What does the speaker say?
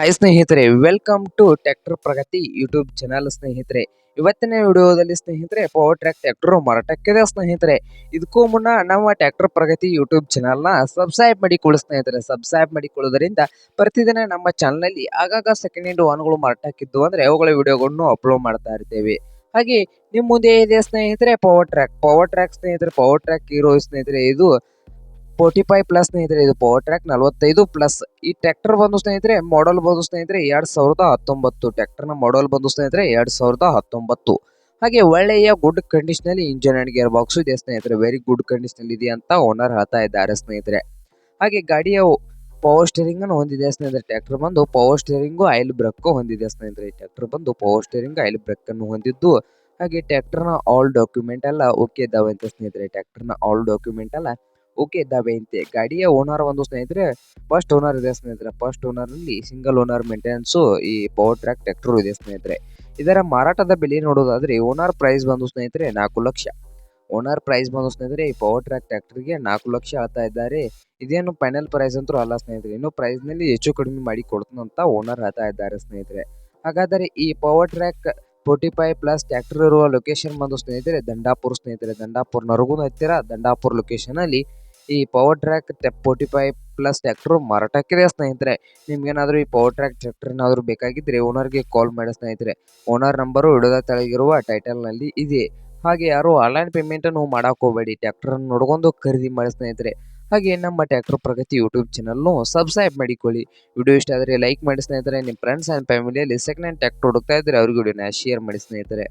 Hi ಸ್ನೇಹಿತರೆ welcome to tractor Pragati YouTube channel ಸ್ನೇಹಿತರೆ. ಇವತ್ತಿನ ವಿಡಿಯೋದಲ್ಲಿ ಸ್ನೇಹಿತರೆ ಪವರ್ ಟ್ರ್ಯಾಕ್ ಟ್ರ್ಯಾಕ್ಟರ್ ಮಾರಾಟಕ್ಕಿದೆ ಸ್ನೇಹಿತರೆ. ಇದಕ್ಕೂ ಮುನ್ನ ನಮ್ಮ ಟ್ರ್ಯಾಕ್ಟರ್ ಪ್ರಗತಿ ಯೂಟ್ಯೂಬ್ ಚಾನಲ್ನ ಸಬ್ಸ್ಕ್ರೈಬ್ ಮಾಡಿಕೊಳ್ಳಿ ಸ್ನೇಹಿತರೆ. ಸಬ್ಸ್ಕ್ರೈಬ್ ಮಾಡಿಕೊಳ್ಳೋದ್ರಿಂದ ಪ್ರತಿದಿನ ನಮ್ಮ ಚಾನಲ್ನಲ್ಲಿ ಆಗಾಗ ಸೆಕೆಂಡ್ ಹ್ಯಾಂಡ್ ವಾಹನಗಳು ಮಾರಾಟಕ್ಕಿದ್ದು ಅಂದರೆ ಅವುಗಳ ವಿಡಿಯೋಗಳನ್ನು ಅಪ್ಲೋಡ್ ಮಾಡ್ತಾ ಇರ್ತೇವೆ. ಹಾಗೆ ನಿಮ್ಮ ಮುಂದೆ ಇದೆ ಸ್ನೇಹಿತರೆ ಪವರ್ ಟ್ರ್ಯಾಕ್ ಪವರ್ ಟ್ರ್ಯಾಕ್ ಸ್ನೇಹಿತರೆ ಪವರ್ ಟ್ರ್ಯಾಕ್ ಹೀರೋ ಸ್ನೇಹಿತರೆ, ಇದು ಫೋರ್ಟಿ ಫೈವ್ ಪ್ಲಸ್ ಸ್ನೇಹಿತರೆ, ಇದು ಪವರ್ ಟ್ರ್ಯಾಕ್ ನಲವತ್ತೈದು ಪ್ಲಸ್. ಈ ಟ್ರ್ಯಾಕ್ಟರ್ ಬಂದು ಸ್ನೇಹಿತರೆ ಮಾಡಲ್ ಬಂದು ಸ್ನೇಹಿತರೆ, ಎರಡ್ ಸಾವಿರದ ಹತ್ತೊಂಬತ್ತು. ಟ್ರ್ಯಾಕ್ಟರ್ನ ಮಾಡಲ್ ಬಂದು ಸ್ನೇಹಿತರೆ, ಎರಡ್ ಸಾವಿರದ ಹತ್ತೊಂಬತ್ತು. ಹಾಗೆ ಒಳ್ಳೆಯ ಗುಡ್ ಕಂಡೀಷನ್ ಅಲ್ಲಿ ಇಂಜಿನ್ ಅಂಡ್ ಗೇರ್ ಬಾಕ್ಸ್ ಇದೆ ಸ್ನೇಹಿತರೆ ವೆರಿ ಗುಡ್ ಕಂಡೀಷನ್ ಇದೆ ಅಂತ ಓನರ್ ಹೇಳ್ತಾ ಇದ್ದಾರೆ ಸ್ನೇಹಿತರೆ. ಹಾಗೆ ಗಾಡಿಯ ಪವರ್ ಸ್ಟೇರಿಂಗ್ ಅನ್ನು ಹೊಂದಿದೆ ಸ್ನೇಹಿತರೆ ಟ್ರ್ಯಾಕ್ಟರ್ ಬಂದು ಪವರ್ ಸ್ಟೇರಿಂಗು ಆಯಿಲ್ ಬ್ರೇಕ್ ಹೊಂದಿದೆ ಸ್ನೇಹಿತರೆ. ಟ್ರ್ಯಾಕ್ಟರ್ ಬಂದು ಪವರ್ ಸ್ಟೇರಿಂಗ್ ಆಯಿಲ್ ಬ್ರೇಕ್ ಅನ್ನು ಹೊಂದಿದ್ದು, ಹಾಗೆ ಟ್ರ್ಯಾಕ್ಟರ್ನ ಆಲ್ ಡಾಕ್ಯುಮೆಂಟ್ ಎಲ್ಲ ಓಕೆ ಇದ್ದಾವೆ ಅಂತ ಸ್ನೇಹಿತರೆ ಟ್ರ್ಯಾಕ್ಟರ್ನ ಆಲ್ ಡಾಕ್ಯುಮೆಂಟ್ ಎಲ್ಲ ಓಕೆ ಇದ್ದಾವೆ ಅಂತೆ ಗಾಡಿಯ ಓನರ್ ಒಂದು ಸ್ನೇಹಿತರೆ ಫಸ್ಟ್ ಓನರ್ ಇದೆ ಸ್ನೇಹಿತರೆ. ಫಸ್ಟ್ ಓನರ್ ಅಲ್ಲಿ ಸಿಂಗಲ್ ಓನರ್ ಮೇಂಟೆನೆನ್ಸ್ ಈ ಪವರ್ ಟ್ರ್ಯಾಕ್ ಟ್ರ್ಯಾಕ್ಟರ್ ಇದೆ ಸ್ನೇಹಿತರೆ. ಇದರ ಮಾರಾಟದ ಬೆಲೆ ನೋಡೋದಾದ್ರೆ ಓನರ್ ಪ್ರೈಸ್ ಬಂದು ಸ್ನೇಹಿತರೆ ನಾಲ್ಕು ಲಕ್ಷ. ಓನರ್ ಪ್ರೈಸ್ ಬಂದು ಸ್ನೇಹಿತರೆ, ಈ ಪವರ್ ಟ್ರ್ಯಾಕ್ ಟ್ರ್ಯಾಕ್ಟರ್ಗೆ ನಾಲ್ಕು ಲಕ್ಷ ಹೇಳ್ತಾ ಇದ್ದಾರೆ. ಇದೇನು ಫೈನಲ್ ಪ್ರೈಸ್ ಅಂತೂ ಅಲ್ಲ ಸ್ನೇಹಿತರೆ. ಇನ್ನು ಪ್ರೈಸ್ನಲ್ಲಿ ಹೆಚ್ಚು ಕಡಿಮೆ ಮಾಡಿ ಕೊಡ್ತಾನಂತ ಓನರ್ ಹೇಳ್ತಾ ಇದ್ದಾರೆ ಸ್ನೇಹಿತರೆ. ಹಾಗಾದರೆ ಈ power track forty five plus tractor ಇರುವ ಲೊಕೇಶನ್ ಬಂದು ಸ್ನೇಹಿತರೆ, ದಂಡಾಪುರ್ ಸ್ನೇಹಿತರೆ. ದಂಡಾಪುರ್ ನರಗುನ ಹತ್ತಿರ ದಂಡಾಪುರ್ ಲೊಕೇಶನ್ ಅಲ್ಲಿ ಈ power track forty five plus tractor ಮಾರಾಟಕ್ಕಿದೆ ಸ್ನೇಹಿತರೆ. ನಿಮ್ಗೇನಾದರೂ ಈ ಪವರ್ ಟ್ರ್ಯಾಕ್ ಟ್ರ್ಯಾಕ್ಟರ್ ಏನಾದರೂ ಬೇಕಾಗಿದ್ದರೆ ಓನರ್ಗೆ ಕಾಲ್ ಮಾಡಿ ಸ್ನೇಹಿತರೆ. ಓನರ್ ನಂಬರು ಹಿಡಿದ ತೆಳಗಿರುವ ಟೈಟಲ್ನಲ್ಲಿ ಇದೆ. ಹಾಗೆ ಯಾರು ಆನ್ಲೈನ್ ಪೇಮೆಂಟ್ ಅನ್ನು ಮಾಡಕ್ ಹೋಗಬೇಡಿ. ಟ್ರ್ಯಾಕ್ಟರ್ ಅನ್ನು ನೋಡ್ಕೊಂಡು ಖರೀದಿ ಮಾಡಿ ಸ್ನೇಹಿತರೆ. ಹಾಗೆ ನಮ್ಮ ಟ್ಯಾಕ್ಟರ್ ಪ್ರಗತಿ ಯೂಟ್ಯೂಬ್ ಚಾನಲ್ನು ಸಬ್ಸ್ಕ್ರೈಬ್ ಮಾಡಿಕೊಳ್ಳಿ. ವಿಡಿಯೋ ಇಷ್ಟ ಆದರೆ ಲೈಕ್ ಮಾಡಿ ಸ್ನೇಹಿತರೆ. ನಿಮ್ಮ ಫ್ರೆಂಡ್ಸ್ ಆ್ಯಂಡ್ ಫ್ಯಾಮಿಲಿಯಲ್ಲಿ ಸೆಕೆಂಡ್ ಹ್ಯಾಂಡ್ ಟ್ಯಾಕ್ಟರ್ ಹುಡುಕ್ತಾ ಇದ್ದರೆ ಅವ್ರಿಗೆ ವಿಡಿಯೋನ ಶೇರ್ ಮಾಡಿ ಸ್ನೇಹಿತರೆ.